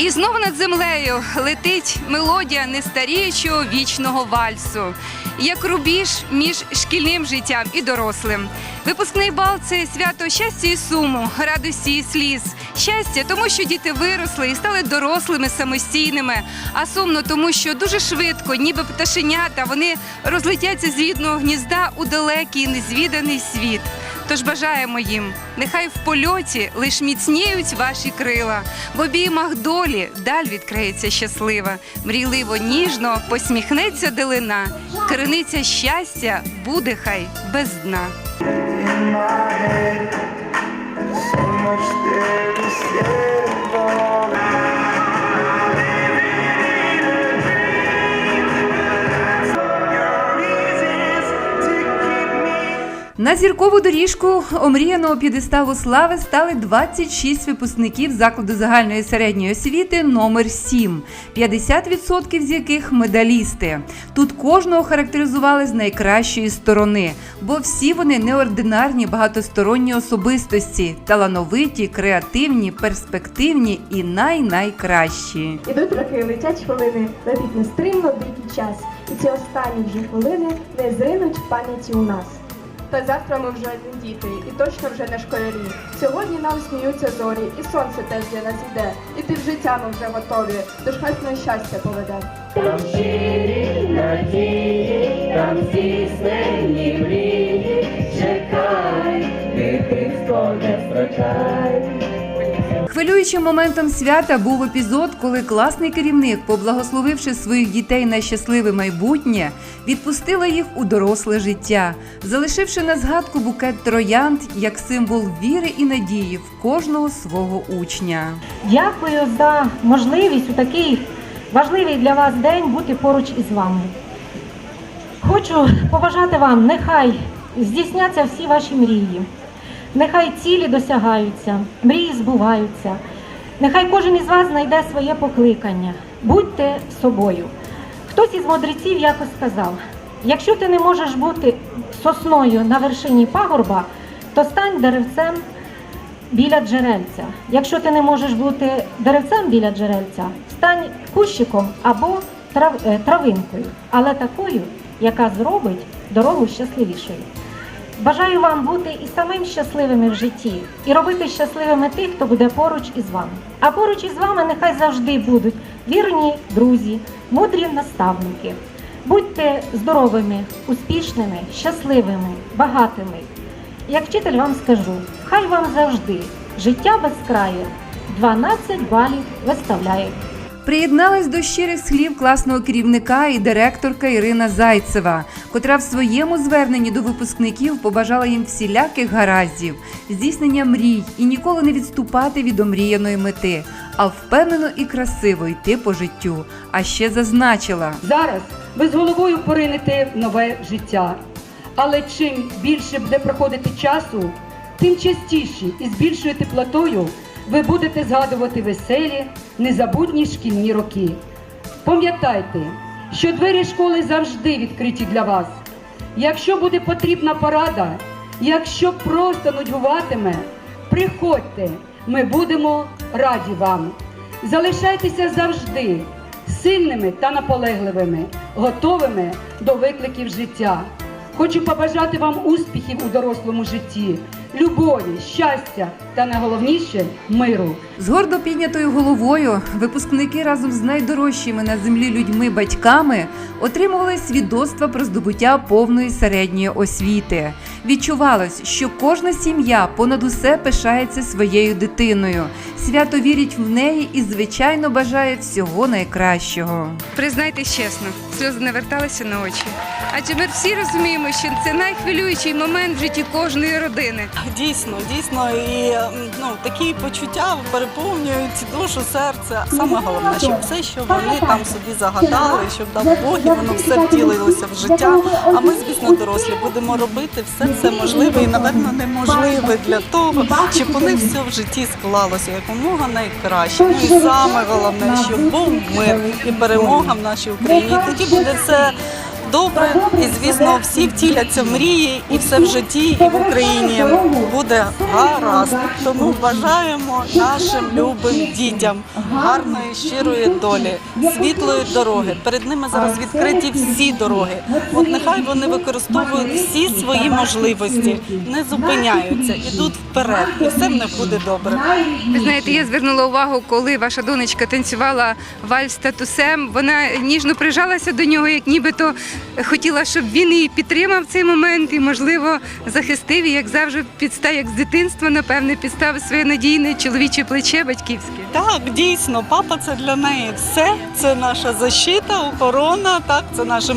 І знову над землею летить мелодія нестаріючого вічного вальсу, як рубіж між шкільним життям і дорослим. Випускний бал це свято щастя і суму, радості і сліз. Щастя, тому що діти виросли і стали дорослими самостійними. А сумно, тому що дуже швидко, ніби пташенята, вони розлетяться з рідного гнізда у далекий незвіданий світ. Тож бажаємо їм, нехай в польоті лиш міцніють ваші крила, в обіймах долі даль відкриється щаслива, мрійливо ніжно посміхнеться дилина, криниця щастя буде хай без дна. So much there На зіркову доріжку омріяного п'єдесталу слави стали 26 випускників закладу загальної середньої освіти номер 7, 50% з яких медалісти. Тут кожного характеризували з найкращої сторони, бо всі вони неординарні багатосторонні особистості, талановиті, креативні, перспективні і най-найкращі. Ідуть роки, летять хвилини, летить нестримно дикий час. І ці останні вже хвилини не зринуть в пам'яті у нас. Та завтра ми вже не діти, і точно вже не школярі. Сьогодні нам сміються зорі, і сонце теж для нас йде. І під життя ми вже готові, тож хай нас щастя поведе. Там щирі надії, там здійснені Хвилюючим моментом свята був епізод, коли класний керівник, поблагословивши своїх дітей на щасливе майбутнє, відпустила їх у доросле життя, залишивши на згадку букет троянд як символ віри і надії в кожного свого учня. Дякую за можливість у такий важливий для вас день бути поруч із вами. Хочу побажати вам, нехай здійсняться всі ваші мрії, нехай цілі досягаються, мрії збуваються. Нехай кожен із вас знайде своє покликання. Будьте собою. Хтось із мудреців якось сказав: якщо ти не можеш бути сосною на вершині пагорба, то стань деревцем біля джерельця. Якщо ти не можеш бути деревцем біля джерельця, стань кущиком або трав, е, травинкою, але такою, яка зробить дорогу щасливішою. Бажаю вам бути і самим щасливими в житті, і робити щасливими тих, хто буде поруч із вами. А поруч із вами нехай завжди будуть вірні друзі, мудрі наставники. Будьте здоровими, успішними, щасливими, багатими. Як вчитель вам скажу, хай вам завжди життя без краю 12 балів виставляє. Приєдналась до щирих слів класного керівника і директорка Ірина Зайцева, котра в своєму зверненні до випускників побажала їм всіляких гараздів, здійснення мрій і ніколи не відступати від омріяної мети, а впевнено і красиво йти по життю. А ще зазначила. Зараз ви з головою поринете в нове життя. Але чим більше буде проходити часу, тим частіше і з більшою теплотою ви будете згадувати веселі, незабутні шкільні роки. Пам'ятайте, що двері школи завжди відкриті для вас. Якщо буде потрібна порада, якщо просто нудьгуватиме, приходьте, ми будемо раді вам. Залишайтеся завжди сильними та наполегливими, готовими до викликів життя. Хочу побажати вам успіхів у дорослому житті, любові, щастя та найголовніше миру. З гордо піднятою головою випускники разом з найдорожчими на землі людьми батьками отримували свідоцтва про здобуття повної середньої освіти. Відчувалось, що кожна сім'я понад усе пишається своєю дитиною, свято вірить в неї і, звичайно, бажає всього найкращого. Признайтесь чесно, сльози не верталися на очі. Адже ми всі розуміємо, що це найхвилюючий момент в житті кожної родини. Дійсно, дійсно, і ну такі почуття переповнюють душу, серце. Саме головне, щоб все, що вони там собі загадали, щоб дав Бог, і воно все втілилося в життя. А ми, звісно, дорослі будемо робити все це можливе і, напевно, неможливе для того, щоб у них все в житті склалося якомога найкраще. Ну і саме головне, щоб був мир і перемога в нашій Україні. Тоді буде все добре, і звісно, всі втіляться мрії, і все в житті, і в Україні буде гаразд. Тому бажаємо нашим любим дітям гарної, щирої долі, світлої дороги. Перед ними зараз відкриті всі дороги. От нехай вони використовують всі свої можливості, не зупиняються, ідуть вперед, і все в них буде добре. Ви знаєте, я звернула увагу, коли ваша донечка танцювала вальс татусем. Вона ніжно прижалася до нього, як нібито хотіла, щоб він її підтримав в цей момент і, можливо, захистив і, як завжди, підстав, як з дитинства, напевне, підставив своє надійне чоловіче плече батьківське. Так, дійсно, папа це для неї все. Це наша защита, охорона, так, це наше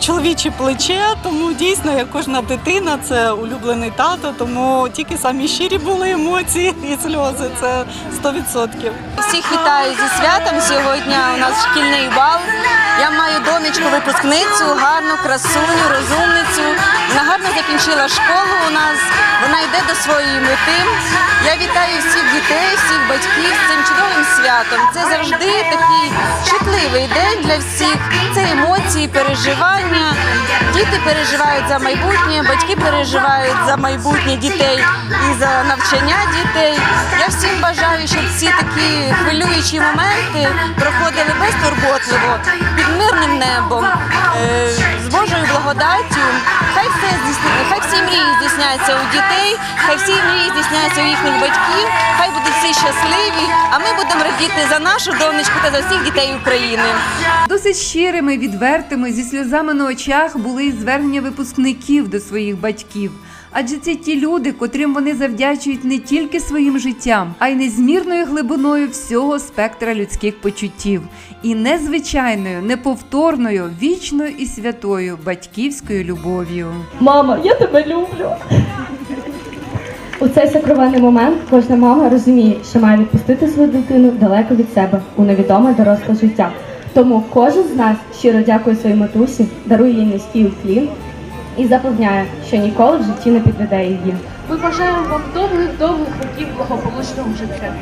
чоловіче плече. Тому дійсно, як кожна дитина, це улюблений тато. Тому тільки самі щирі були емоції і сльози. Це 100%. Всіх вітаю зі святом. Сьогодні у нас шкільний бал. Я маю донечку випускницю, гарну красуню, розумницю. Вона гарно закінчила школу у нас. Вона йде до своєї мети. Я вітаю всіх дітей, всіх батьків з цим чудовим святом. Це завжди такий чутливий день для всіх. Це емоції, переживання. Діти переживають за майбутнє, батьки переживають за майбутнє дітей і за навчання дітей. Я всім бажаю, щоб ці такі хвилюючі моменти проходили безтурботливо, під мирним небом, е, з Божою благодаттю. Хай все хай всі мрії здійсняться у дітей, хай всі мрії здійсняться у їхніх батьків, хай будуть всі щасливі, а ми будемо радіти за нашу донечку та за всіх дітей України. Досить щирими, відвертими, зі сльозами на очах були звернення випускників до своїх батьків. Адже це ті люди, котрим вони завдячують не тільки своїм життям, а й незмірною глибиною всього спектра людських почуттів і незвичайною, неповторною, вічною і святою батьківською любов'ю. Мама, я тебе люблю. У цей сакровенний момент кожна мама розуміє, що має відпустити свою дитину далеко від себе у невідоме доросле життя. Тому кожен з нас щиро дякує своїй матусі, дарує їй низький уклін і запевняє, що ніколи в житті не підведе її. Ми бажаємо вам довгих-довгих років благополучного життя.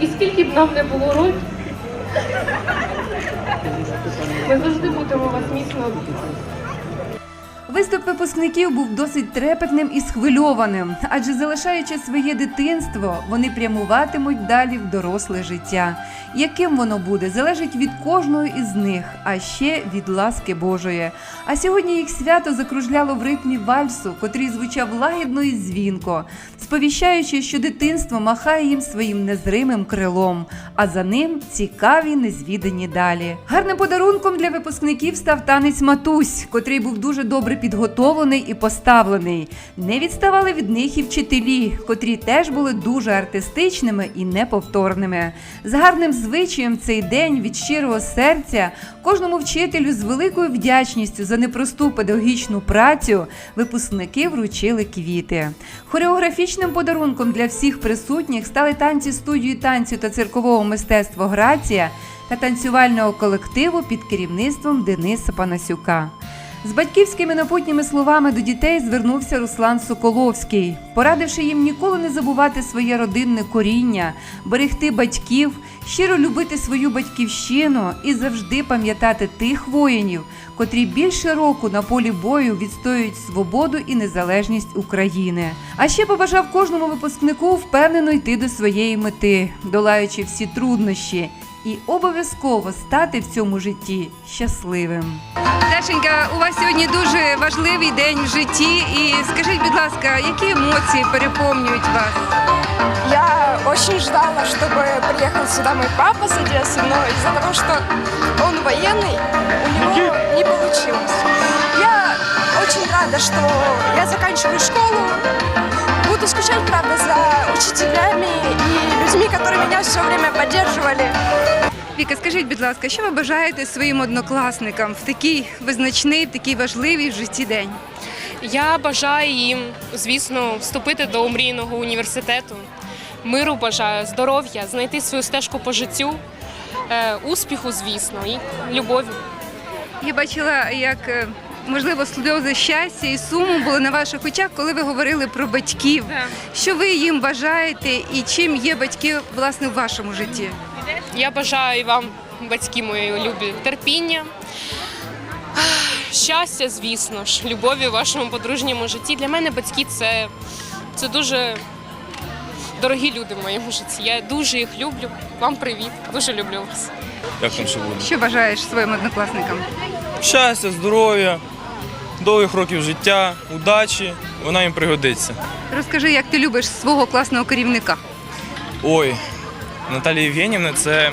І скільки б нам не було років, ми завжди будемо вас міцно Виступ випускників був досить трепетним і схвильованим, адже залишаючи своє дитинство, вони прямуватимуть далі в доросле життя. Яким воно буде, залежить від кожного із них, а ще від ласки Божої. А сьогодні їх свято закружляло в ритмі вальсу, котрий звучав лагідно і дзвінко, сповіщаючи, що дитинство махає їм своїм незримим крилом, а за ним цікаві незвідані далі. Гарним подарунком для випускників став танець Матусь, котрий був дуже добре підготовлений і поставлений. Не відставали від них і вчителі, котрі теж були дуже артистичними і неповторними. З гарним звичаєм цей день від щирого серця кожному вчителю з великою вдячністю за непросту педагогічну працю випускники вручили квіти. Хореографічним подарунком для всіх присутніх стали танці студії танцю та циркового мистецтва Грація та танцювального колективу під керівництвом Дениса Панасюка. З батьківськими напутніми словами до дітей звернувся Руслан Соколовський, порадивши їм ніколи не забувати своє родинне коріння, берегти батьків, щиро любити свою батьківщину і завжди пам'ятати тих воїнів, котрі більше року на полі бою відстоюють свободу і незалежність України. А ще побажав кожному випускнику впевнено йти до своєї мети, долаючи всі труднощі, і обов'язково стати в цьому житті щасливим. Дашенька, у вас сьогодні дуже важливий день в житті. І скажіть, будь ласка, які емоції переповнюють вас? Я очень ждала, чтобы приехал сюда мой папа с Одессы, но из-за того, что он военный, у него не получилось. Я очень рада, что я заканчиваю школу. Буду скучать, правда, за учителями и людьми, которые меня все время поддерживали. Віка, скажіть, будь ласка, що ви бажаєте своїм однокласникам в такий визначний, в такий важливий в житті день? Я бажаю їм, звісно, вступити до омрійного університету. Миру бажаю, здоров'я, знайти свою стежку по життю, е, успіху, звісно, і любові. Я бачила, як е, можливо сльози щастя і суму були на ваших очах, коли ви говорили про батьків. Що ви їм бажаєте і чим є батьки власне в вашому житті? Я бажаю вам, батьки мої любі, терпіння, щастя, звісно ж, любові в вашому подружньому житті. Для мене батьки це, це дуже дорогі люди в моєму житті. Я дуже їх люблю. Вам привіт, дуже люблю вас. Як там ще буде? Що бажаєш своїм однокласникам? Щастя, здоров'я, довгих років життя, удачі, вона їм пригодиться. Розкажи, як ти любиш свого класного керівника? Ой, Наталія Євгенівна це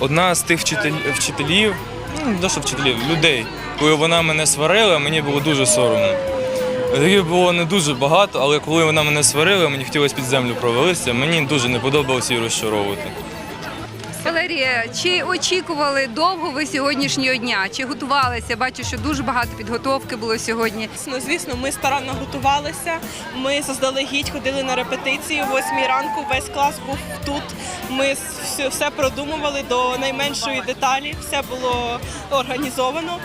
одна з тих вчителів, ну не що вчителів, людей. Коли вона мене сварила, мені було дуже соромно. Таких було не дуже багато, але коли вона мене сварила, мені хотілося під землю провалитися, мені дуже не подобалося її розчаровувати. Валерія, чи очікували довго ви сьогоднішнього дня? Чи готувалися? Бачу, що дуже багато підготовки було сьогодні. Ну, звісно, ми старанно готувалися. Ми заздалегідь ходили на репетиції о 8 ранку. Весь клас був тут. Ми все, все продумували до найменшої деталі. Все було організовано.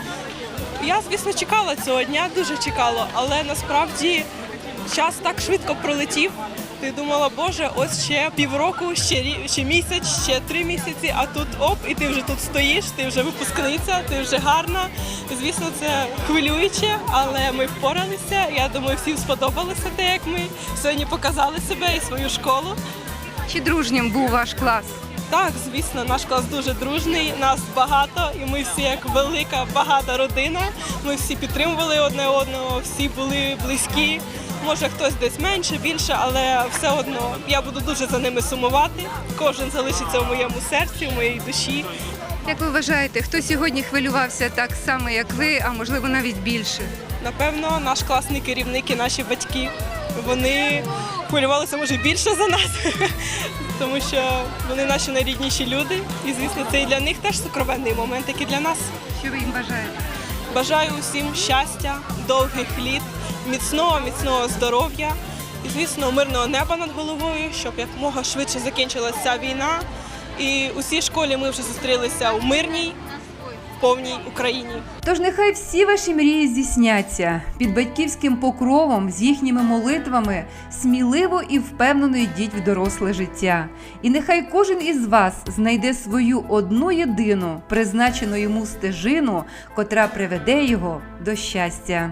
Я, звісно, чекала цього дня, дуже чекала, але насправді час так швидко пролетів. Ти думала, боже, ось ще півроку, ще, ще місяць, ще три місяці, а тут оп, і ти вже тут стоїш, ти вже випускниця, ти вже гарна. Звісно, це хвилююче, але ми впоралися. Я думаю, всім сподобалося те, як ми сьогодні показали себе і свою школу. Чи дружнім був ваш клас? Так, звісно, наш клас дуже дружний, нас багато, і ми всі як велика, багата родина. Ми всі підтримували одне одного, всі були близькі. Може, хтось десь менше, більше, але все одно я буду дуже за ними сумувати. Кожен залишиться в моєму серці, в моїй душі. Як ви вважаєте, хто сьогодні хвилювався так само, як ви, а можливо навіть більше? Напевно, наш класний керівник і наші батьки. Вони хвилювалися може більше за нас, тому що вони наші найрідніші люди. І звісно, це і для них теж сокровенний момент, як і для нас. Що ви їм бажаєте? Бажаю усім щастя, довгих літ, міцного, міцного здоров'я і, звісно, мирного неба над головою, щоб якмога швидше закінчилася війна. І усій школі ми вже зустрілися у мирній, повній Україні. Тож нехай всі ваші мрії здійсняться під батьківським покровом з їхніми молитвами сміливо і впевнено йдіть в доросле життя. І нехай кожен із вас знайде свою одну єдину призначену йому стежину, котра приведе його до щастя.